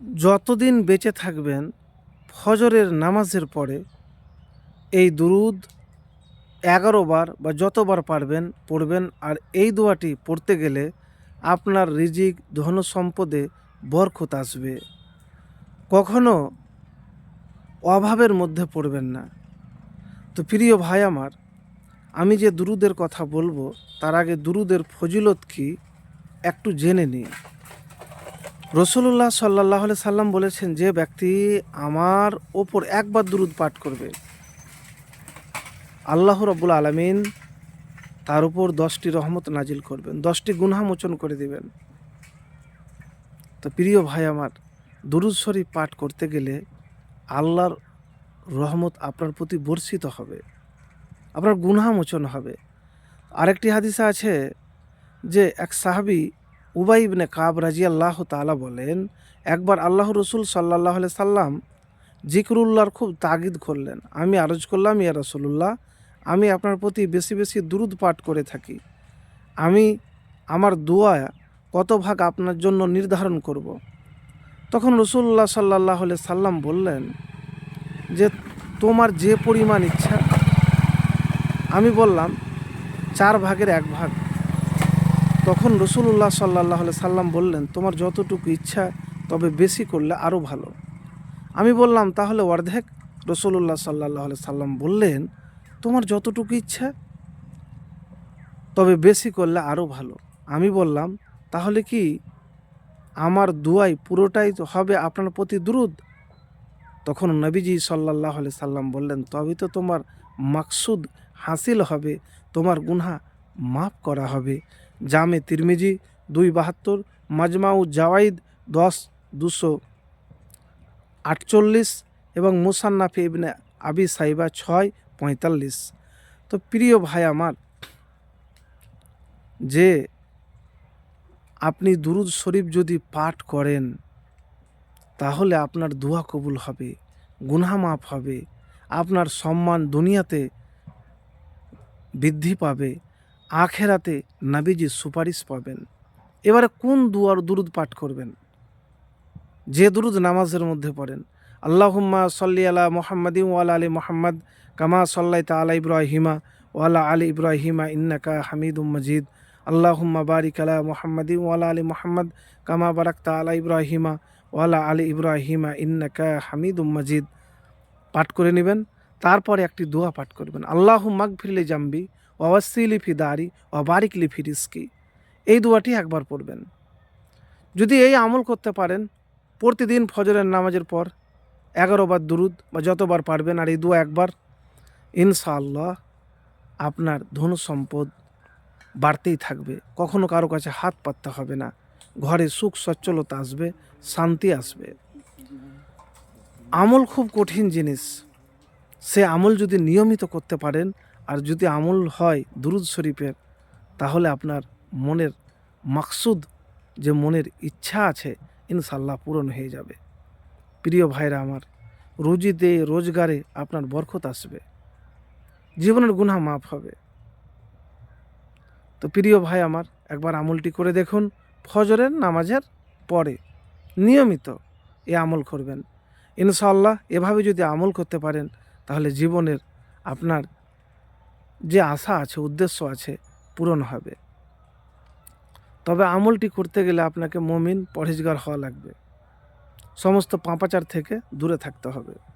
যতদিন বেঁচে থাকবেন, ফজরের নামাজের পরে এই দুরুদ এগারো বার বা যতবার পারবেন পড়বেন। আর এই দোয়াটি পড়তে গেলে আপনার রিজিক, ধন সম্পদে বরকত আসবে। কখনো অভাবের মধ্যে পড়বেন না। তো প্রিয় ভাই আমার, আমি যে দুরুদের কথা বলব, তার আগে দুরুদের ফজিলত কি একটু জেনে নিই। রসুল্লাহ সাল্লাহ সাল্লাম বলেছেন, যে ব্যক্তি আমার ওপর একবার দুরুদ পাঠ করবে, আল্লাহ রব্বুল আলমিন তার উপর দশটি রহমত নাজিল করবেন, দশটি গুনহা মোচন করে দিবেন। তো প্রিয় ভাই আমার, দুরুদ শরীফ পাঠ করতে গেলে আল্লাহর রহমত আপনার প্রতি বর্ষিত হবে, আপনার গুনহা মোচন হবে। আরেকটি হাদিসা আছে যে, এক সাহাবি উবাই ইবনে কাব রাজি আল্লাহ তালা বলেন, একবার আল্লাহ রসুল সাল্লাহ সাল্লাম জিকরুল্লাহর খুব তাগিদ করলেন। আমি আরজ করলাম, ইয়া রসুল্লাহ আমি আপনার প্রতি বেশি বেশি দুরুদ পাঠ করে থাকি। আমি আমার দোয়া কত ভাগ আপনার জন্য নির্ধারণ করব। তখন রসুল্লাহ সাল্লাহ সাল্লাম বললেন, যে তোমার যে পরিমাণ ইচ্ছা, আমি বললাম, চার ভাগের এক ভাগ। তখন রসুল্লাহ সাল্লাহ সাল্লাম বললেন, তোমার যতটুকু ইচ্ছা, তবে বেশি করলে আরও ভালো। আমি বললাম, তাহলে অর্ধেক। রসুল্লাহ সাল্লাহ সাল্লাম বললেন, তোমার যতটুকু ইচ্ছা, তবে বেশি করলে আরও ভালো। আমি বললাম, তাহলে কি আমার দুয়াই পুরোটাই হবে আপনার প্রতি দ্রুত তখন নবীজি সাল্লাহ সাল্লাম বললেন তবে তো তোমার মাকসুদ হাসিল হবে, তোমার গুনহা মাফ করা হবে। জামে তিরমিজি দুই বাহাত্তর, মাজমাউ জাওয়াইদ দশ, দুশো আটচল্লিশ এবং মুসান্নাফি ইবনে আবি সাইবা ছয়, পঁয়তাল্লিশ। তো প্রিয় ভাই আমার, যে আপনি দুরুদ শরীফ যদি পাঠ করেন, তাহলে আপনার দোয়া কবুল হবে, গুনহা মাফ হবে, আপনার সম্মান দুনিয়াতে বৃদ্ধি পাবে। আখেরাতে নাবিজি সুপারিশ পাবেন। এবারে কোন দুয়ার দুরুদ পাঠ করবেন? যে দুরুদ নামাজের মধ্যে পড়েন। আল্লাহুম্মা সল্লি আলা মোহাম্মদিন ওয়ালা আলী মোহাম্মদ কামা সাল্লাই তালা ইব্রাহিমা ওয়ালা আলী ইব্রাহিমা ইন্নাকা হামিদুম মজিদ। আল্লাহুম্মা বারিক আলা মোহাম্মদিন ওয়ালা আলী মোহাম্মদ কামা বারাকতা আলা ইব্রাহিমা ওয়ালা আলী ইব্রাহিমা ইন্নাকা হামিদুম মজিদ। পাঠ করে নেবেন। তারপরে একটি দোয়া পাঠ করবেন। আল্লাহ মাগফিরলি জাম্বি ওয়াসিলি ফি দারি ও বারিকলি ফি রিস্কি। এই দুয়াটি একবার পড়বেন যদি এই আমল করতে পারেন, প্রতিদিন ফজরের নামাজের পর এগারো বার দুরুদ বা যতবার পারবেন আর এই দু একবার, ইনশাআল্লাহ আপনার ধন সম্পদ বাড়তেই থাকবে। কখনো কারও কাছে হাত পাততে হবে না। ঘরে সুখ, সচ্ছলতা আসবে, শান্তি আসবে। আমল খুব কঠিন জিনিস। সে আমল যদি নিয়মিত করতে পারেন আর যদি আমল হয় দুরুদ শরীফের, তাহলে আপনার মনের মাকসুদ, যে মনের ইচ্ছা আছে ইনশাল্লাহ পূরণ হয়ে যাবে। প্রিয় ভাইরা আমার, রুজিতে, রোজগারে আপনার বরকত আসবে। জীবনের গুণা মাফ হবে। তো প্রিয় ভাই আমার, একবার আমলটি করে দেখুন, ফজরের নামাজের পরে। নিয়মিত এ আমল করবেন। ইনশাল্লাহ এভাবে যদি আমল করতে পারেন, তাহলে জীবনের আপনার যে আশা আছে, উদ্দেশ্য আছে, পূরণ হবে। তবে আমলটি করতে গেলে আপনাকে মমিন পরহেজগার হওয়া লাগবে। সমস্ত পাঁপাচার থেকে দূরে থাকতে হবে।